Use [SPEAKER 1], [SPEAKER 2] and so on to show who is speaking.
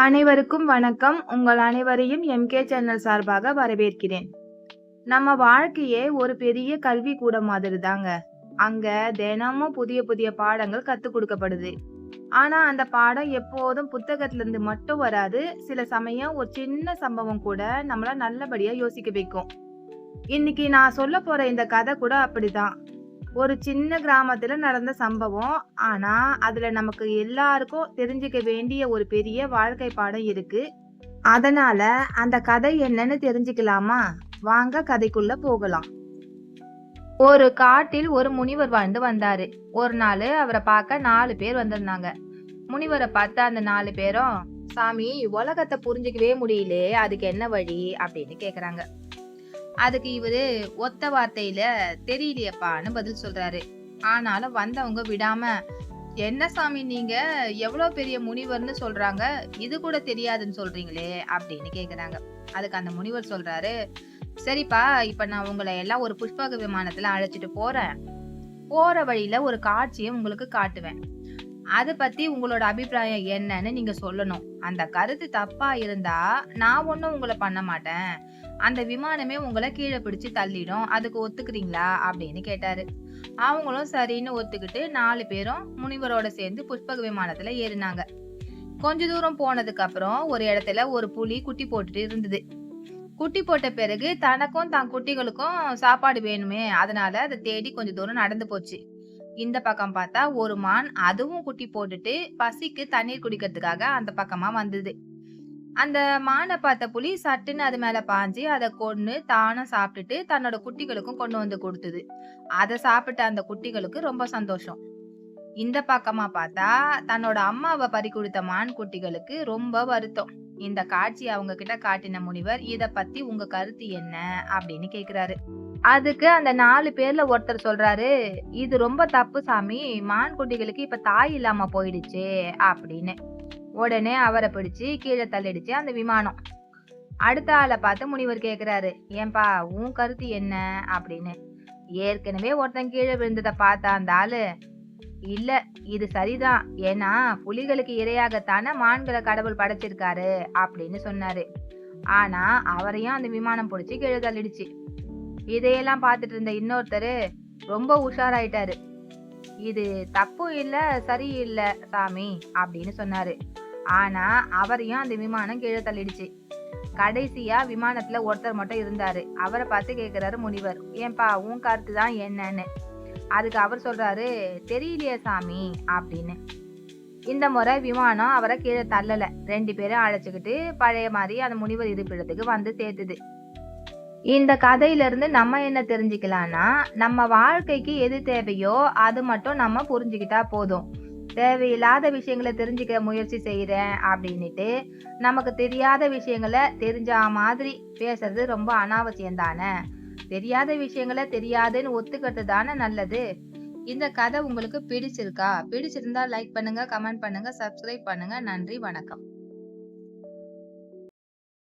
[SPEAKER 1] அனைவருக்கும் வணக்கம். உங்கள் அனைவரையும் எம்கே சேனல் சார்பாக வரவேற்கிறேன். நம்ம வாழ்க்கையே ஒரு பெரிய கல்வி கூட மாதிரி தாங்க அங்க தினமும் புதிய புதிய பாடங்கள் கத்துக் கொடுக்கப்படுது. ஆனா அந்த பாடம் எப்போதும் புத்தகத்துல இருந்து மட்டும் வராது. சில சமயம் ஒரு சின்ன சம்பவம் கூட நம்மள நல்லபடியா யோசிக்க வைக்கும். இன்னைக்கு நான் சொல்ல போற இந்த கதை கூட அப்படிதான். ஒரு சின்ன கிராமத்தில் நடந்த சம்பவம். ஆனால் அதில் நமக்கு எல்லாருக்கும் தெரிஞ்சுக்க வேண்டிய ஒரு பெரிய வாழ்க்கை பாடம் இருக்கு. அதனால அந்த கதை என்னன்னு தெரிஞ்சுக்கலாமா? வாங்க கதைக்குள்ள போகலாம். ஒரு காட்டில் ஒரு முனிவர் வாழ்ந்து வந்தாரு. ஒரு நாள் அவரை பார்க்க நாலு பேர் வந்திருந்தாங்க. முனிவரை பார்த்து அந்த நாலு பேரும் சாமி உலகத்தை புரிஞ்சுக்கவே முடியல அதுக்கு என்ன வழி? அப்படின்னு கேக்குறாங்க. அதுக்கு இவரு ஒத்த வார்த்தையில தெரியலையப்பான்னு பதில் சொல்றாரு. ஆனாலும் வந்தவங்க விடாம என்ன சாமி நீங்க? எவ்வளவு பெரிய முனிவர்னு சொல்றாங்க. இது கூட தெரியாதுன்னு சொல்றீங்களே அப்படின்னு கேக்குறாங்க. அதுக்கு அந்த முனிவர் சொல்றாரு சரிப்பா இப்ப நான் உங்களை எல்லாம் ஒரு புஷ்பக விமானத்துல அழைச்சிட்டு போறேன். போற வழியில ஒரு காட்சியை உங்களுக்கு காட்டுவேன். அதை பத்தி உங்களோட அபிப்பிராயம் என்னன்னு நீங்க சொல்லணும். அந்த கருத்து தப்பா இருந்தா நான் ஒன்றும் உங்களை பண்ண மாட்டேன். அந்த விமானமே உங்களை கீழே பிடிச்சு தள்ளிடும். அதுக்கு ஒத்துக்கிறீங்களா? அப்படின்னு கேட்டாரு. அவங்களும் சரின்னு ஒத்துக்கிட்டு நாலு பேரும் முனிவரோட சேர்ந்து புஷ்பக விமானத்துல ஏறினாங்க. கொஞ்ச தூரம் போனதுக்கு அப்புறம் ஒரு இடத்துல ஒரு புலி குட்டி போட்டுட்டு இருந்தது. குட்டி போட்ட பிறகு தனக்கும் தன் குட்டிகளுக்கும் சாப்பாடு வேணுமே. அதனால அதை தேடி கொஞ்ச தூரம் நடந்து போச்சு. இந்த பக்கம் பார்த்தா ஒரு மான் அதுவும் குட்டி போட்டுட்டு பசிக்கு தண்ணீர் குடிக்கிறதுக்காக அந்த பக்கமா வந்தது. அந்த மானை பார்த்த புலி சட்டுன்னு அது மேல பாஞ்சு அதை கொன்று தானும் சாப்பிட்டுட்டு தன்னோட குட்டிகளுக்கும் கொண்டு வந்து கொடுத்தது. அதை சாப்பிட்ட அந்த குட்டிகளுக்கு ரொம்ப சந்தோஷம். இந்த பக்கமா பார்த்தா தன்னோட அம்மாவை பறி கொடுத்த மான் குட்டிகளுக்கு ரொம்ப வருத்தம். இந்த காட்சி அவங்க கிட்ட காட்டின முனிவர் இத பத்தி உங்க கருத்து என்ன? அப்படின்னு கேக்குறாரு. அதுக்கு அந்த நாலு பேர்ல ஒருத்தர் சொல்றாரு இது ரொம்ப தப்பு சாமி மான் குட்டிகளுக்கு இப்ப தாய் இல்லாம போயிடுச்சு அப்படின்னு. உடனே அவரை பிடிச்சு கீழே தள்ளிடுச்சு அந்த விமானம். அடுத்த ஆளை பார்த்து முனிவர் கேக்குறாரு ஏன்பா உன் கருத்து என்ன? அப்படின்னு. ஏற்கனவே ஒருத்தன் கீழே விழுந்ததை பார்த்தா அந்த ஆளு இல்ல இது சரிதான். ஏன்னா புலிகளுக்கு இரையாகத்தானே மான்களை கடவுள் படைச்சிருக்காரு அப்படின்னு சொன்னாரு. ஆனா அவரையும் அந்த விமானம் பிடிச்சி கீழே தள்ளிடுச்சு. இதையெல்லாம் பார்த்துட்டு இருந்த இன்னொருத்தர் ரொம்ப உஷாராயிட்டாரு. இது தப்பு இல்லை சரி சாமி அப்படின்னு சொன்னாரு. ஆனா அவரையும் அந்த விமானம் கீழே தள்ளிடுச்சு. கடைசியா விமானத்துல ஒருத்தர் மட்டும் இருந்தாரு. அவரை பார்த்து கேட்கிறாரு முனிவர். ஏன்பா உன் கருத்து தான் என்னன்னு? அதுக்கு அவர் சொல்றாரு தெரியலையே சாமி அப்படின்னு. இந்த முறை விமானம் அவரை கீழே தள்ளல. ரெண்டு பேரும் அழைச்சிக்கிட்டு பழைய மாதிரி அந்த முனிவர் இருப்பிடத்துக்கு வந்து சேர்த்துது. இந்த கதையிலிருந்து நம்ம என்ன தெரிஞ்சுக்கலாம்னா நம்ம வாழ்க்கைக்கு எது தேவையோ அது மட்டும் நம்ம புரிஞ்சுக்கிட்டா போதும். தேவையில்லாத விஷயங்களை தெரிஞ்சுக்க முயற்சி செய்கிறேன் அப்படின்னுட்டு நமக்கு தெரியாத விஷயங்களை தெரிஞ்ச மாதிரி பேசுறது ரொம்ப அனாவசியம் தானே தெரியாத விஷயங்களை தெரியாதுன்னு ஒத்துக்கிறது தானே நல்லது? இந்த கதை உங்களுக்கு பிடிச்சிருக்கா? பிடிச்சிருந்தா லைக் பண்ணுங்க கமெண்ட் பண்ணுங்க சப்ஸ்கிரைப் பண்ணுங்க. நன்றி வணக்கம்.